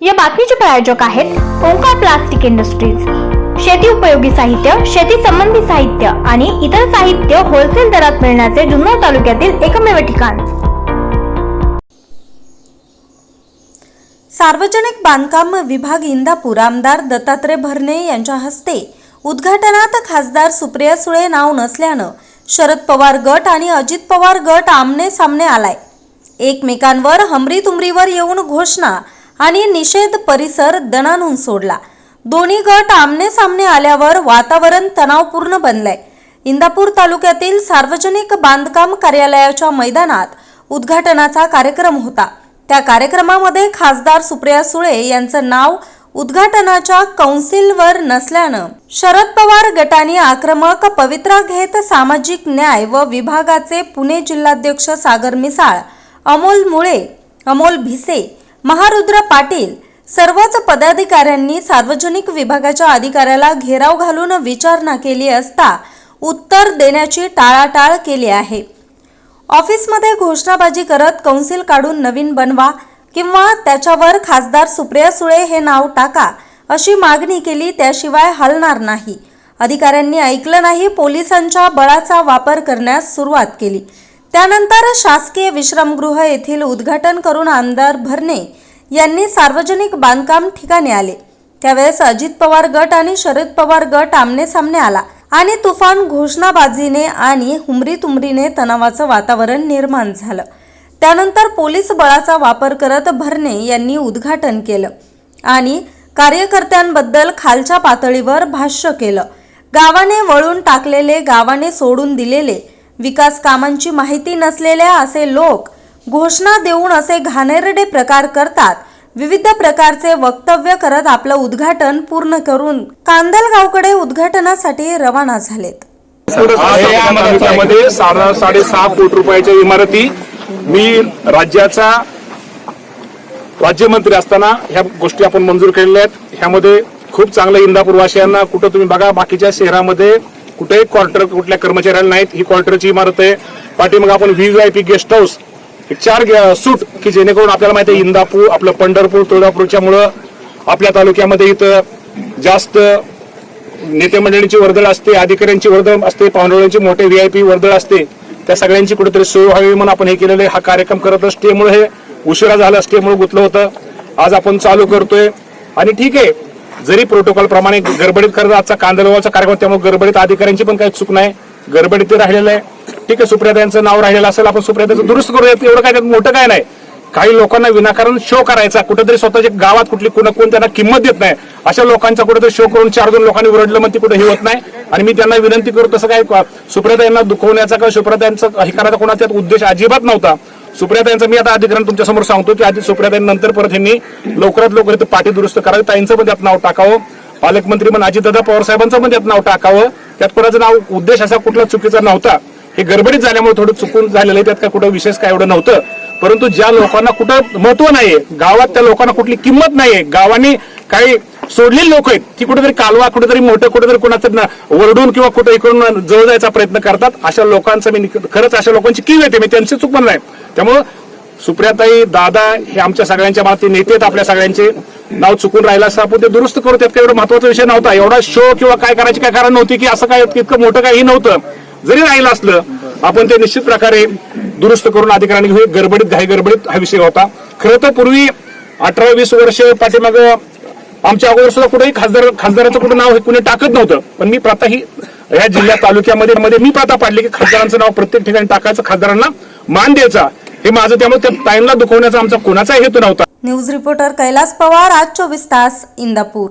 या बातमीचे प्रायोजक आहेत ओंकार प्लास्टिक इंडस्ट्रीज. शेती उपयोगी साहित्य शेती संबंधी साहित्य आणि इतर साहित्य होलसेल दरात मिळण्याचे जुन्नर तालुक्यातील एकमेव ठिकाण. सार्वजनिक बांधकाम विभाग इंदापूर आमदार दत्तात्रय भरणे यांच्या हस्ते उद्घाटनात खासदार सुप्रिया सुळे नाव नसल्यानं शरद पवार गट आणि अजित पवार गट आमने सामने आलाय. एकमेकांवर हमरी तुमरीवर येऊन घोषणा आणि निषेध परिसर दणानून सोडला. दोन्ही गट आमने सामने आल्यावर वातावरण तणावपूर्ण बनलंय. इंदापूर तालुक्यातील सार्वजनिक बांधकाम कार्यालयाच्या मैदानात उद्घाटनाचा कार्यक्रम होता. त्या कार्यक्रमामध्ये खासदार सुप्रिया सुळे यांचं नाव उद्घाटनाच्या कौन्सिलवर नसल्यानं शरद पवार गटाने आक्रमक पवित्रा घेत सामाजिक न्याय व विभागाचे पुणे जिल्हाध्यक्ष सागर मिसाळ अमोल मुळे अमोल भिसे महारुद्र पाटील सर्वच पदाधिकाऱ्यांनी सार्वजनिक विभागाच्या अधिकाऱ्याला घेराव घालून विचारणा केली असता उत्तर देण्याची टाळाटाळ केली आहे. ऑफिसमध्ये घोषणाबाजी करत कौन्सिल काढून नवीन बनवा किंवा त्याच्यावर खासदार सुप्रिया सुळे हे नाव टाका अशी मागणी केली त्याशिवाय हलणार नाही. अधिकाऱ्यांनी ऐकलं नाही पोलिसांच्या बळाचा वापर करण्यास सुरुवात केली. त्यानंतर शासकीय विश्रामगृह येथील उद्घाटन करून आमदार भरणे यांनी सार्वजनिक बांधकाम ठिकाणी आले. त्यावेळेस अजित पवार गट आणि शरद पवार गट आमने सामने आला आणि तुफान घोषणाबाजीने आणि हुमरी तुमरीने तणावाचं वातावरण निर्माण झालं. त्यानंतर पोलीस बळाचा वापर करत भरणे यांनी उद्घाटन केलं आणि कार्यकर्त्यांबद्दल खालच्या पातळीवर भाष्य केलं. गावाने वळून टाकलेले गावाने सोडून दिलेले विकास कामांची माहिती नसलेल्या असे लोक घोषणा देऊन असे घाणेरडे प्रकार करतात. विविध प्रकारचे वक्तव्य करत आपलं उद्घाटन पूर्ण करून कांदलगावकडे उद्घाटनासाठी रवाना झालेत. साडेसहा कोटी रुपयाच्या इमारती मी राज्याचा राज्यमंत्री असताना ह्या गोष्टी आपण मंजूर केलेल्या आहेत. ह्यामध्ये खूप चांगलं इंदापूरवासियांना कुठं तुम्ही बघा बाकीच्या शहरामध्ये कुठेही क्वार्टर कुठल्या कर्मचाऱ्याला नाहीत. ही क्वार्टरची इमारत आहे. पाठीमाग आपण व्हीव्हीआयपी गेस्ट हाऊस चार सूट की जेणेकरून आपल्याला माहिती आहे इंदापूर आपलं पंढरपूर तुळजापूरच्या मुळे आपल्या तालुक्यामध्ये इथं जास्त नेते मंडळींची वर्दळ असते अधिकाऱ्यांची वर्दळ असते पाहुणवळ्यांची मोठे व्ही आय पी वर्दळ असते. त्या सगळ्यांची कुठेतरी सोय व्हावी म्हणून आपण हे केलेलं आहे. हा कार्यक्रम करत स्टेमुळे हे उशिरा झाला स्टेमुळे गुतलं होतं. आज आपण चालू करतोय. आणि ठीक आहे जरी प्रोटोकॉल प्रमाणे गडबडीत करत आजचा कांदलवाचा कार्यक्रम त्यामुळे गडबडीत अधिकाऱ्यांची पण काही चूक नाही. गडबडीत ते राहिलेलं आहे. ठीक आहे सुप्रिया यांचं नाव राहिलेलं असेल आपण सुप्रियाचं दुरुस्त करूयात. एवढं काय त्यात मोठं काय नाही. काही लोकांना विनाकारण शो करायचा. कुठेतरी स्वतःच्या गावात कुठली कोण कोण त्यांना किंमत देत नाही. अशा लोकांचा कुठेतरी शो करून चार दोन लोकांनी उरडलं मग ती कुठे हे होत नाही. आणि मी त्यांना विनंती करू तसं काय सुप्रिया यांना दुखवण्याचा किंवा सुप्रिया यांचं हे करायचा कोणाचा उद्देश अजिबात नव्हता. सुप्रिया यांचा मी आता अधिकरण तुमच्यासमोर सांगतो की आधी सुप्रिया नंतर परत यांनी लवकरात लवकर इथं पाठी दुरुस्त करावी. ताईंचं पण त्यात नाव टाकावं. पालकमंत्री पण अजितदादा पवार साहेबांचं पण त्यात नाव टाकावं. त्यात कोणाचं नाव उद्देश असा कुठला चुकीचा नव्हता. हे गडबडीत झाल्यामुळे थोडं चुकून झालेलं आहे. त्यात काय कुठं विशेष काय एवढं नव्हतं. परंतु ज्या लोकांना कुठं महत्त्व नाहीये गावात त्या लोकांना कुठली किंमत नाहीये गावाने काही सोडलेली लोक आहेत. ती कुठेतरी कालवा कुठेतरी मोठं कुठेतरी कोणाचं वरडून किंवा कुठं इकडून जवळ जायचा प्रयत्न करतात. अशा लोकांचं मी खरंच अशा लोकांची कीव येते. मी त्यांची चूक पण नाही. त्यामुळं सुप्रियाताई दादा हे आमच्या सगळ्यांच्या मनात नेते आहेत आपल्या सगळ्यांचे. नाव चुकून राहिलं असं आपण ते दुरुस्त करू. त्यात काही एवढा महत्त्वाचा विषय नव्हता. एवढा शो किंवा काय करायची काय कारण नव्हती की असं काय इतकं मोठं काही नव्हतं. जरी राहिलं असलं आपण ते निश्चित प्रकारे दुरुस्त करून अधिकाऱ्यांनी घेऊ. गडबडीत घाई गडबडीत हा विषय होता. खरं तर पूर्वी अठरा वीस वर्ष पाठीमागं आमच्या अगोदर सुद्धा कुठेही खासदार खासदाराचं कुठं नाव हे कुणी टाकत नव्हतं. पण मी प्रथा ही या जिल्ह्या तालुक्यामध्ये मध्ये मी प्रथा पाडली की खासदारांचं नाव प्रत्येक ठिकाणी टाकायचं खासदारांना मान द्यायचा. हे माझं त्यामुळे त्या टाईमला दुखवण्याचा आमचा कोणाचा हेतू नव्हता. न्यूज रिपोर्टर कैलास पवार आज चोवीस तास इंदापूर.